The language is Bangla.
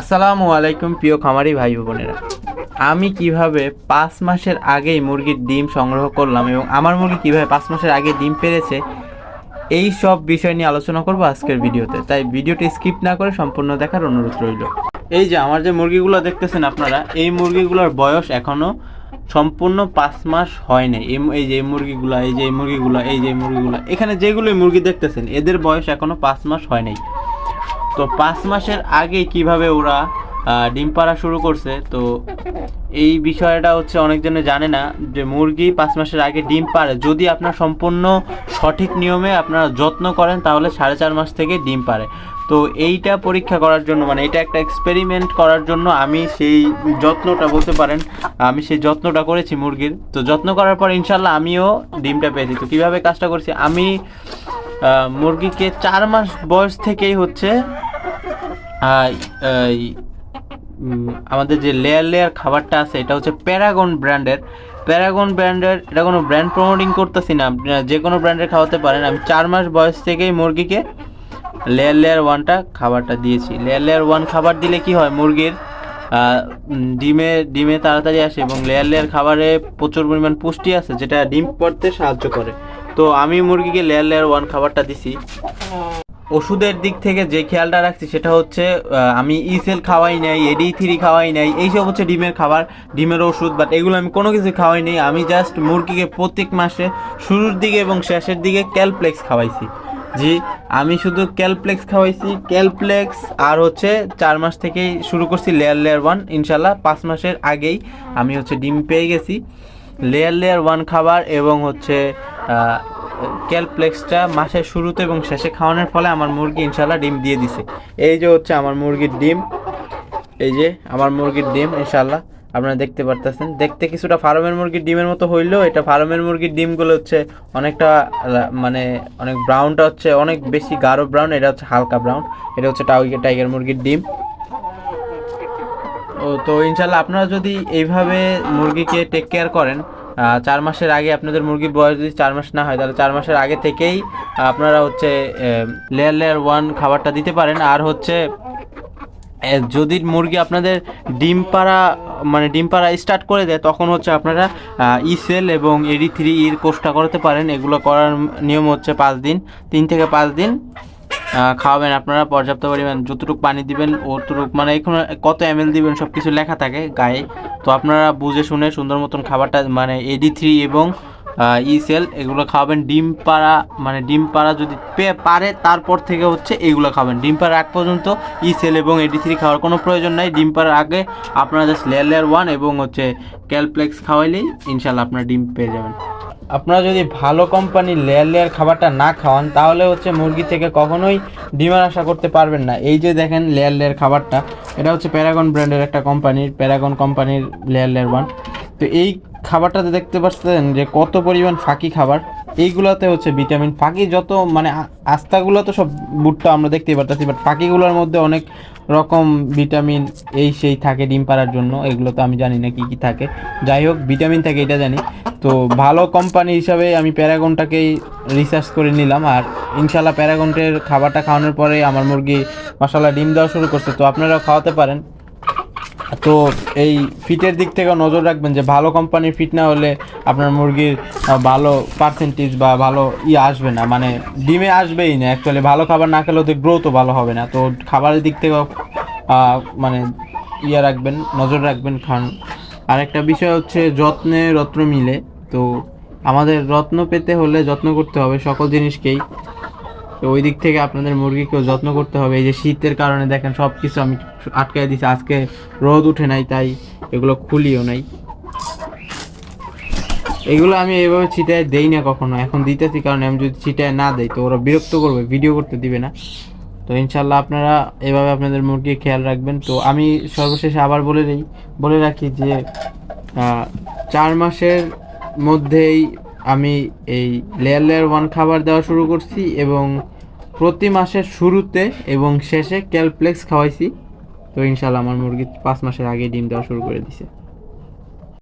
আসসালামু আলাইকুম প্রিয় খামারি ভাই বোনেরা। আমি কীভাবে পাঁচ মাসের আগেই মুরগির ডিম সংগ্রহ করলাম এবং আমার মুরগি কীভাবে পাঁচ মাসের আগে ডিম পেরেছে, এই সব বিষয় নিয়ে আলোচনা করব আজকের ভিডিওতে। তাই ভিডিওটি স্কিপ না করে সম্পূর্ণ দেখার অনুরোধ রইল। এই যে আমার যে মুরগিগুলো দেখতেছেন আপনারা, এই মুরগিগুলোর বয়স এখনও সম্পূর্ণ পাঁচ মাস হয় নাই। এই যে মুরগিগুলো, এই যে মুরগিগুলো, এই যে মুরগিগুলো, এখানে যেগুলো মুরগি দেখতেছেন, এদের বয়স এখনও পাঁচ মাস হয় নাই। তো পাঁচ মাসের আগে কীভাবে ওরা ডিম পাড়া শুরু করছে, তো এই বিষয়টা হচ্ছে অনেকজনে জানে না যে মুরগি পাঁচ মাসের আগে ডিম পাড়ে। যদি আপনার সম্পূর্ণ সঠিক নিয়মে আপনারা যত্ন করেন, তাহলে সাড়ে চার মাস থেকে ডিম পারে তো এইটা পরীক্ষা করার জন্য মানে এটা একটা এক্সপেরিমেন্ট করার জন্য আমি সেই যত্নটা, বলতে পারেন, আমি সেই যত্নটা করেছি মুরগির। তো যত্ন করার পর ইনশাল্লাহ আমিও ডিমটা পেয়েছি। তো কীভাবে কাজটা করছি? আমি মুরগিকে চার মাস বয়স থেকেই হচ্ছে আমাদের যে লেয়ার লেয়ার খাবারটা আছে, এটা হচ্ছে প্যারাগন ব্র্যান্ডের প্যারাগন ব্র্যান্ডের এটা কোনো ব্র্যান্ড প্রমোটিং করতেছি না। যে কোনো ব্র্যান্ডের খাওয়াতে পারেন। আমি চার মাস বয়স থেকেই মুরগিকে লেয়ার লেয়ার ওয়ানটা খাবারটা দিয়েছি। লেয়ার লেয়ার ওয়ান খাবার দিলে কি হয়? মুরগির ডিমে ডিমে তাড়াতাড়ি আসে এবং লেয়ার লেয়ার খাবারে প্রচুর পরিমাণ পুষ্টি আছে, যেটা ডিম পড়তে সাহায্য করে। তো আমি মুরগিকে লেয়ার লেয়ার ওয়ান খাবারটা দিছি। ওষুধের দিক থেকে যে খেয়ালটা রাখছি সেটা হচ্ছে আমি ইসেল খাওয়াই নাই এডি থ্রি খাওয়াই নাই, এইসব হচ্ছে ডিমের খাবার, ডিমের ওষুধ বাট এগুলো আমি কোনো কিছু খাওয়াই নাই। আমি জাস্ট মুরগিকে প্রত্যেক মাসে শুরুর দিকে এবং শেষের দিকে ক্যালপ্লেক্স খাওয়াইছি। জি, আমি শুধু ক্যালপ্লেক্স খাওয়াইছি ক্যালপ্লেক্স আর হচ্ছে চার মাস থেকেই শুরু করছি লেয়ার লেয়ার ওয়ান ইনশাল্লাহ পাঁচ মাসের আগেই আমি হচ্ছে ডিম পেয়ে গেছি। লেয়ার লেয়ার ওয়ান খাবার এবং হচ্ছে ক্যালপ্লেক্সটা মাসের শুরুতে এবং শেষে খাওয়ানোর ফলে আমার মুরগি ইনশাল্লাহ ডিম দিয়ে দিছে। এই যে হচ্ছে আমার মুরগির ডিম। এই যে আমার মুরগির ডিম ইনশাল্লাহ আপনারা দেখতে পারতেছেন। দেখতে কিছুটা ফার্মের মুরগির ডিমের মতো হইলেও এটা ফার্মের মুরগির ডিমগুলো হচ্ছে অনেকটা মানে অনেক ব্রাউনটা হচ্ছে অনেক বেশি গাঢ় ব্রাউন এটা হচ্ছে হালকা ব্রাউন এটা হচ্ছে টাইগার টাইগার মুরগির ডিম। ও, তো ইনশাল্লাহ আপনারা যদি এইভাবে মুরগিকে টেক কেয়ার করেন চার মাসের আগে আপনাদের মুরগির বয়স যদি চার মাস না হয়, তাহলে চার মাসের আগে থেকেই আপনারা হচ্ছে লেয়ার লেয়ার ওয়ান খাবারটা দিতে পারেন। আর হচ্ছে যদি মুরগি আপনাদের ডিম পাড়া মানে ডিম পাড়া স্টার্ট করে দেয়, তখন হচ্ছে আপনারা ইসেল এবং এডি থ্রি ইর কোর্সটা করাতে পারেন। এগুলো করার নিয়ম হচ্ছে পাঁচ দিন, তিন থেকে পাঁচ দিন। খাওয়াবেন আপনারা, পর্যাপ্ত পরিমাণ যতটুকু পানি দিবেন, অতটুক মানে এখন কত এম এল দিবেন সব কিছু লেখা থাকে গায়ে। তো আপনারা বুঝে শুনে সুন্দর মতন খাবারটা মানে এডি থ্রি এবং ই সেল এগুলো খাওয়াবেন। ডিম পাড়া মানে ডিম পাড়া যদি পারে তারপর থেকে হচ্ছে এগুলো খাবেন। ডিম পাড়ার আগ পর্যন্ত ই সেল এবং এডি থ্রি খাওয়ার কোনো প্রয়োজন নাই। ডিম পাড়ার আগে আপনারা জাস্ট লেয়ার লেয়ার ওয়ান এবং হচ্ছে ক্যালপ্লেক্স খাওয়াইলেই ইনশাল্লাহ আপনারা ডিম পেয়ে যাবেন। আপনারা যদি ভালো কোম্পানির লেয়ার লেয়ার খাবারটা না খাওয়ান, তাহলে হচ্ছে মুরগি থেকে কখনোই ডিমের আশা করতে পারবেন না। এই যে দেখেন লেয়ার লেয়ার খাবারটা, এটা হচ্ছে প্যারাগন ব্র্যান্ডের একটা কোম্পানির প্যারাগন কোম্পানির লেয়ার লেয়ার ওয়ান তো এই খাবারটাতে দেখতে পাচ্ছেন যে কত পরিমাণ ফাঁকি খাবার। এইগুলোতে হচ্ছে ভিটামিন ফাঁকি যত মানে আস্তাগুলো তো সব বুটটা আমরা দেখতেই পারতেছি বাট ফাঁকিগুলোর মধ্যে অনেক রকম ভিটামিন এই সেই থাকে ডিম পাড়ার জন্য, এগুলো তো আমি জানি না কি কি থাকে। যাই হোক ভিটামিন থাকে এটা জানি। তো ভালো কোম্পানি হিসাবে আমি প্যারাগনটাকেই রিসার্চ করে নিলাম, আর ইনশাল্লাহ প্যারাগনটের খাবারটা খাওয়ানোর পরে আমার মুরগি মশালা ডিম দেওয়া শুরু করছে। তো আপনারাও খাওয়াতে পারেন। তো এই ফিটের দিক থেকেও নজর রাখবেন যে ভালো কোম্পানির ফিট না হলে আপনার মুরগির ভালো পার্সেন্টেজ বা ভালো ই আসবে না। মানে ডিমে আসবেই না। অ্যাকচুয়ালি ভালো খাবার না খেলে ওদের গ্রোথও ভালো হবে না। তো খাবারের দিক থেকেও মানে ইয়ে রাখবেন, নজর রাখবেন। খান আরেকটা বিষয় হচ্ছে যত্নে রত্ন মিলে। তো আমাদের রত্ন পেতে হলে যত্ন করতে হবে সকল জিনিসকেই। তো ওই দিক থেকে আপনাদের মুরগিকেও যত্ন করতে হবে। এই যে শীতের কারণে দেখেন সব কিছু আমি আটকায় দিছি। আজকে রোদ উঠে নাই, তাই এগুলো খুলিও নাই। এগুলো আমি এইভাবে ছিটায় দেই না কখনো। এখন দিতেছি কারণ আমি যদি ছিটায় না দেই, তো ওরা বিরক্ত করবে, ভিডিও করতে দিবে না। তো ইনশাল্লাহ আপনারা এভাবে আপনাদের মুরগি খেয়াল রাখবেন। তো আমি সর্বশেষে আবার বলে দিই, বলে রাখি যে চার মাসের মধ্যেই আমি এই লেয়ার লেয়ার ওয়ান খাবার দেওয়া শুরু করছি এবং প্রতি মাসের শুরুতে এবং শেষে ক্যালপ্লেক্স খাওয়াইছি। তো ইনশাল্লাহ আমার মুরগি পাঁচ মাসের আগে ডিম দেওয়া শুরু করে দিছে।